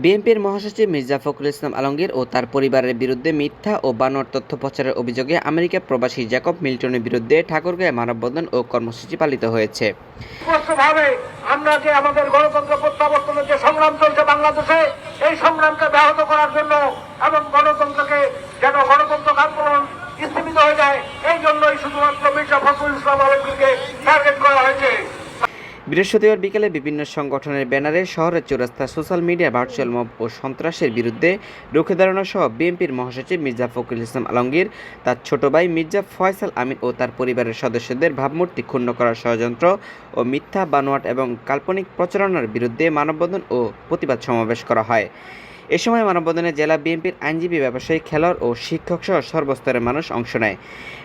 বিএনপির মহাসচিব মির্জা ফখরুল ইসলাম আলমগীর ও তার পরিবারের বিরুদ্ধে মিথ্যা ও বানর তথ্য প্রচারের অভিযোগে আমেরিকা প্রবাসী জ্যাকব মিল্টনের বিরুদ্ধে ঠাকুরগাঁয়ে মানববন্ধন ও কর্মসূচি পালিত হয়েছে। আমরা যে আমাদের গণতন্ত্র প্রত্যাবর্তনের যে সংগ্রাম চলছে বাংলাদেশে, এই সংগ্রামকে ব্যাহত করার জন্য এবং গণতন্ত্রকে যেন গণতন্ত্র আন্দোলন স্থিমিত হয়ে যায়, এই জন্যই শুধুমাত্র মির্জা ফখরুল ইসলাম আলমগীরকে বৃহস্পতিবার বিকেলে বিভিন্ন সংগঠনের ব্যানারে শহরের চৌরাস্তা সোশ্যাল মিডিয়া, ভার্চুয়াল মব ও সন্ত্রাসের বিরুদ্ধে রুখে দাঁড়ানো সহ বিএনপির মহাসচিব মির্জা ফখরুল ইসলাম আলমগীর, তার ছোট ভাই মির্জা ফয়সাল আমিন ও তার পরিবারের সদস্যদের ভাবমূর্তি ক্ষুণ্ণ করার ষড়যন্ত্র ও মিথ্যা বানোয়াট এবং কাল্পনিক প্রচারণার বিরুদ্ধে মানববন্ধন ও প্রতিবাদ সমাবেশ করা হয়। এ সময় মানববন্ধনে জেলা বিএনপির আইনজীবী, ব্যবসায়ী, খেলোয়াড় ও শিক্ষক সহ সর্বস্তরের মানুষ অংশ নেয়।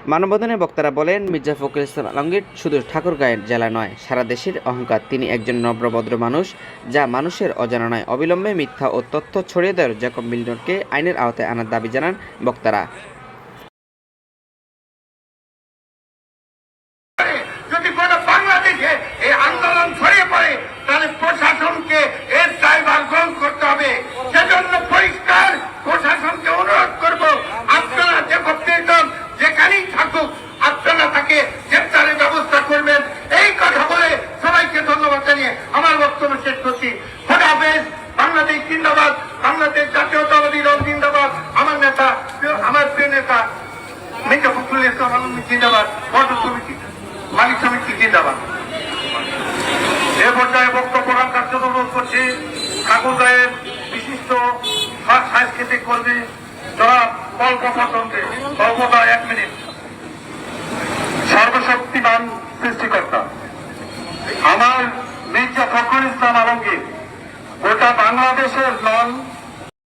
মানববন্ধনে বক্তারা বলেন, মির্জা ফখরুল ইসলাম আলমগীর শুধু ঠাকুরগাঁয়ের জেলা নয়, সারা দেশের অহংকার। তিনি একজন নব্রভদ্র মানুষ, যা মানুষের অজানা নয়। অবিলম্বে মিথ্যা ও তথ্য ছড়িয়ে দেওয়ার জ্যাকব মিল্টনকে আইনের আওতায় আনার দাবি জানান বক্তারা। মির্জা ফখরুল জিন্দাবাদ বর্ড সমিতি মালিক সমিতি জিন্দাবাদ এ পর্যায়ে বক্তব্য রাখার জন্য অনুরোধ করছি বিশিষ্ট সাংস্কৃতিক কর্মী সর্বশক্তিমান সৃষ্টিকর্তা। আমার মির্জা ফখরুল গোটা বাংলাদেশে